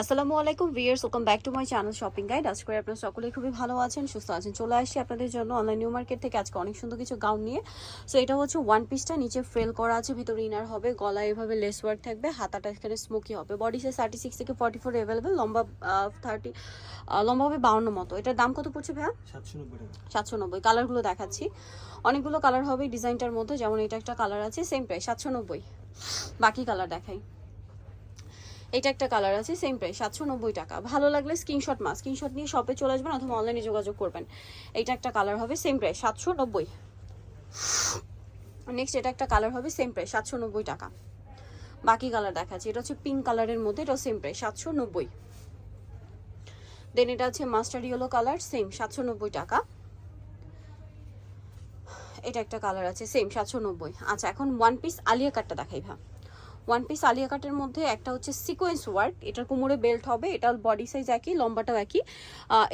আসসালামু আলাইকুম viewers welcome back to my channel shopping guide. আজকে করে আপনারা সকলেই খুবই ভালো আছেন সুস্থ আছেন। চলে আসছি আপনাদের জন্য অনলাইন নিউ মার্কেট থেকে। আজকে অনেক সুন্দর কিছু গাউন নিয়ে। সো এটা হচ্ছে ওয়ান পিসটা নিচে ফ্রেল করা আছে ভিতরে ইনার হবে। গলায় এভাবে লেস ওয়ার্ক থাকবে। হাতাটা এখানে স্মোকি হবে। বডি সাইজ থার্টি সিক্স থেকে ফর্টি ফোর অ্যাভেলেবেল লম্বা থার্টি লম্বা হবে বাউন্ন মতো। এটার দাম কত পড়ছে ভাইয়া? সাতশো নব্বই সাতশো নব্বই। কালারগুলো দেখাচ্ছি। অনেকগুলো কালার হবে ডিজাইনটার মধ্যে। যেমন এটা একটা কালার আছে সেম প্রাইস সাতশো নব্বই। বাকি কালার দেখাই। এটা একটা কালার আছে সেম প্রাইস সাতশো নব্বই টাকা। ভালো লাগলে স্ক্রিনশট মাস স্ক্রিনশট নিয়ে শপে চলে আসবেন অথবা অনলাইনে যোগাযোগ করবেন। এইটা একটা কালার হবে সেম প্রাইস সাতশো নব্বই। নেক্সট এটা একটা কালার হবে সেম প্রাইস সাতশো নব্বই টাকা। বাকি কালার দেখাচ্ছি, এটা হচ্ছে পিঙ্ক কালারের মধ্যে এটা সেম প্রাইস সাতশো নব্বই। দেন এটা হচ্ছে মাস্টার ইয়েলো কালার সেম সাতশো নব্বই টাকা। এটা একটা কালার আছে সেম সাতশো নব্বই। আচ্ছা এখন ওয়ান পিস আলিয়া কাটটা দেখাই ভা ওয়ান পিস আলিয়া কাটের মধ্যে একটা হচ্ছে সিকোয়েন্স ওয়ার্ক এটার কোমরে বেল্ট হবে এটা বডি সাইজ একই লম্বাটাও একই।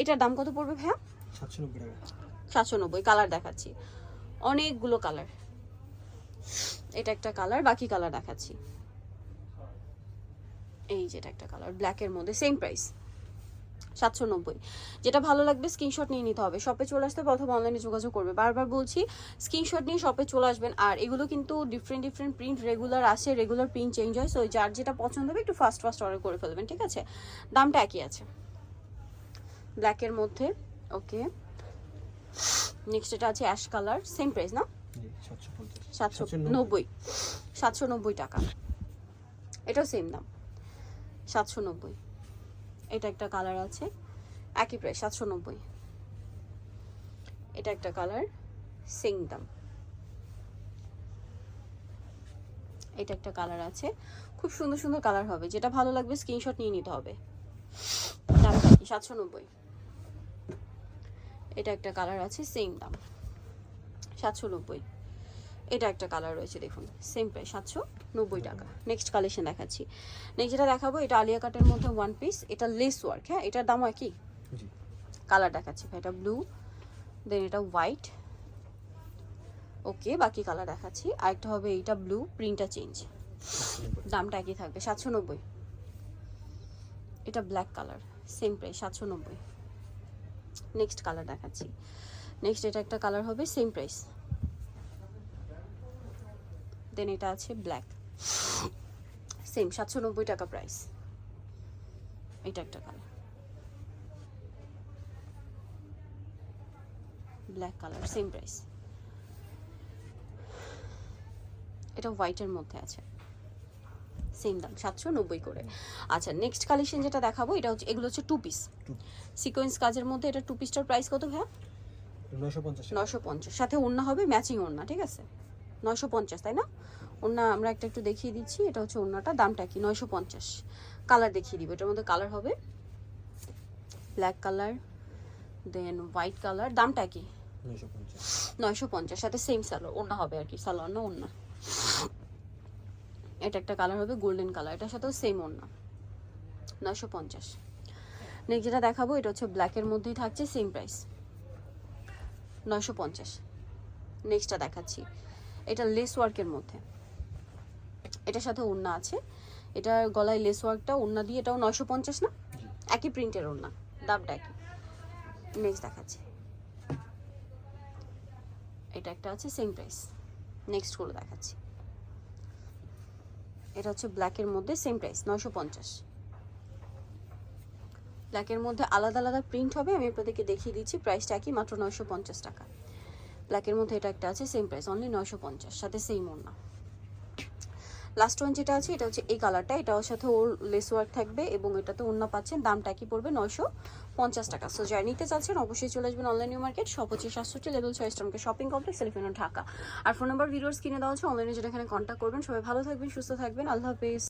এটার দাম কত পড়বে ভাইয়া? সাতশো নব্বই সাতশো নব্বই কালার দেখাচ্ছি। অনেকগুলো কালার এটা একটা কালার বাকি কালার দেখাচ্ছি। এই যে এটা একটা কালার ব্ল্যাকের মধ্যে সেম প্রাইস সাতশো নব্বই। যেটা ভালো লাগবে স্ক্রিনশট নিয়ে নিতে হবে। শপে চলে আসতে অথবা অনলাইনে যোগাযোগ করবে। বারবার বলছি স্ক্রিনশট নিয়ে শপে চলে আসবেন। আর এগুলো কিন্তু ডিফারেন্ট ডিফারেন্ট প্রিন্ট রেগুলার আসে রেগুলার প্রিন্ট চেঞ্জ হয়। সো যার যেটা পছন্দ হবে, একটু ফাস্ট ফাস্ট অর্ডার করে ফেলবেন, ঠিক আছে? দামটা একই আছে। ব্ল্যাকের মধ্যে ওকে নেক্সট এটা আছে অ্যাশ কালার সেম প্রাইস না? সাতশো পঞ্চাশ সাতশো 790 নব্বই। সাতশো নব্বই টাকা। এটাও সেম দাম। সাতশো নব্বই। এটা একটা কালার আছে। একই প্রাইস সাতশো নব্বই। এটা একটা কালার সেম দাম এটা একটা কালার আছে। খুব সুন্দর সুন্দর কালার হবে। যেটা ভালো লাগবে স্ক্রিনশট নিয়ে নিতে হবে। সাতশো নব্বই। এটা একটা কালার আছে সেম দাম সাতশো নব্বই। এটা একটা কালার রয়েছে দেখুন। সেম প্রাইস সাতশো নব্বই টাকা। নেক্সট কালেকশন দেখাচ্ছি। নেক্সট যেটা দেখাবো এটা আলিয়া কাটের মধ্যে ওয়ান পিস এটা লেস ওয়ার্ক হ্যাঁ? এটার দামও একই? কালার দেখাচ্ছি ভাই এটা ব্লু দেন এটা হোয়াইট ওকে বাকি কালার দেখাচ্ছি। আরেকটা হবে এইটা ব্লু প্রিন্টটা চেঞ্জ দামটা একই থাকবে সাতশো নব্বই। এটা ব্ল্যাক কালার সেম প্রাইস সাতশো নব্বই। নেক্সট কালার দেখাচ্ছি। নেক্সট এটা একটা কালার হবে সেম প্রাইস দেন এটা আছে ব্ল্যাক সেম সাতশো নব্বই টাকা প্রাইস এটা একটা colour black colour same price এটা হোয়াইটের মধ্যে আছে। সেম দাম সাতশো নব্বই করে। আচ্ছা নেক্সট কালেকশন যেটা দেখাবো এটা হচ্ছে এগুলো হচ্ছে টু পিস সিকোয়েন্স কাজের মধ্যে এটা টু পিসটার প্রাইস কত ভাইয়া? নশো পঞ্চাশ নশো পঞ্চাশ। সাথে ওড়না হবে ম্যাচিং ওড়না ঠিক আছে? নশো পঞ্চাশ, তাই না? ওড়না আমরা একটা একটু দেখিয়ে দিচ্ছি, এটা হচ্ছে ওড়নাটা, দামটা কি? নয়শো পঞ্চাশ। কালার দেখিয়ে দিব, এটার মধ্যে কালার হবে। Black colour then white colour দামটা কি? নয়শো পঞ্চাশ। সাথে সেম সালোয়ার ওড়না হবে আর কি সালোয়ার না ওড়না। এটা একটা কালার হবে গোল্ডেন কালার এটার সাথেও সেম ওড়না। নয়শো পঞ্চাশ। নেক্সট যেটা দেখাবো, এটা হচ্ছে ব্ল্যাকের মধ্যেই থাকছে সেম প্রাইস নয়শো পঞ্চাশ। নেক্সটটা দেখাচ্ছি। এটা লেস ওয়ার্কের মধ্যে। এটার সাথে ওড়না আছে। এটার গলায় লেস ওয়ার্কটা ওড়না দিয়ে এটাও নয়শো পঞ্চাশ না? একই প্রিন্টের ওড়না দামটা একই। নেক্সট দেখাচ্ছি। এটা একটা আছে সেম প্রাইস নেক্সটগুলো দেখাচ্ছি। এটা হচ্ছে ব্ল্যাকের মধ্যে সেম প্রাইস নয়শো পঞ্চাশ। ব্ল্যাকের মধ্যে আলাদা আলাদা প্রিন্ট হবে আমি আপনাদেরকে দেখিয়ে দিচ্ছি প্রাইসটা একই মাত্র নয়শো পঞ্চাশ টাকা। ব্ল্যাকের মধ্যে এটা একটা আছে সেম প্রাইস অনলি নয়শো পঞ্চাশ, সাথে সেম ওড়না। লাস্ট ওয়ান যেটা আছে, এটা হচ্ছে এই কালারটা এটার সাথে ওর লেস ওয়ার্ক থাকবে এবং এটাতে অন্য পাচ্ছেন, দামটা কি পড়বে? নয়শো পঞ্চাশ টাকা। সো যারা নিতে চাচ্ছেন, অবশ্যই চলে আসবেন অনলাইন মার্কেট সব হচ্ছে সাতষট্টি লেভেল ছয় স্টমকে শপিং কমপ্লেক্স এলিফেন্ট ঢাকা আর ফোন নাম্বার ভিডিওস কিনে দেওয়া হচ্ছে অনলাইনে যেটা এখানে কন্ট্যাক্ট করবেন। সবাই ভালো থাকবেন, সুস্থ থাকবেন। আল্লাহ হাফেজ।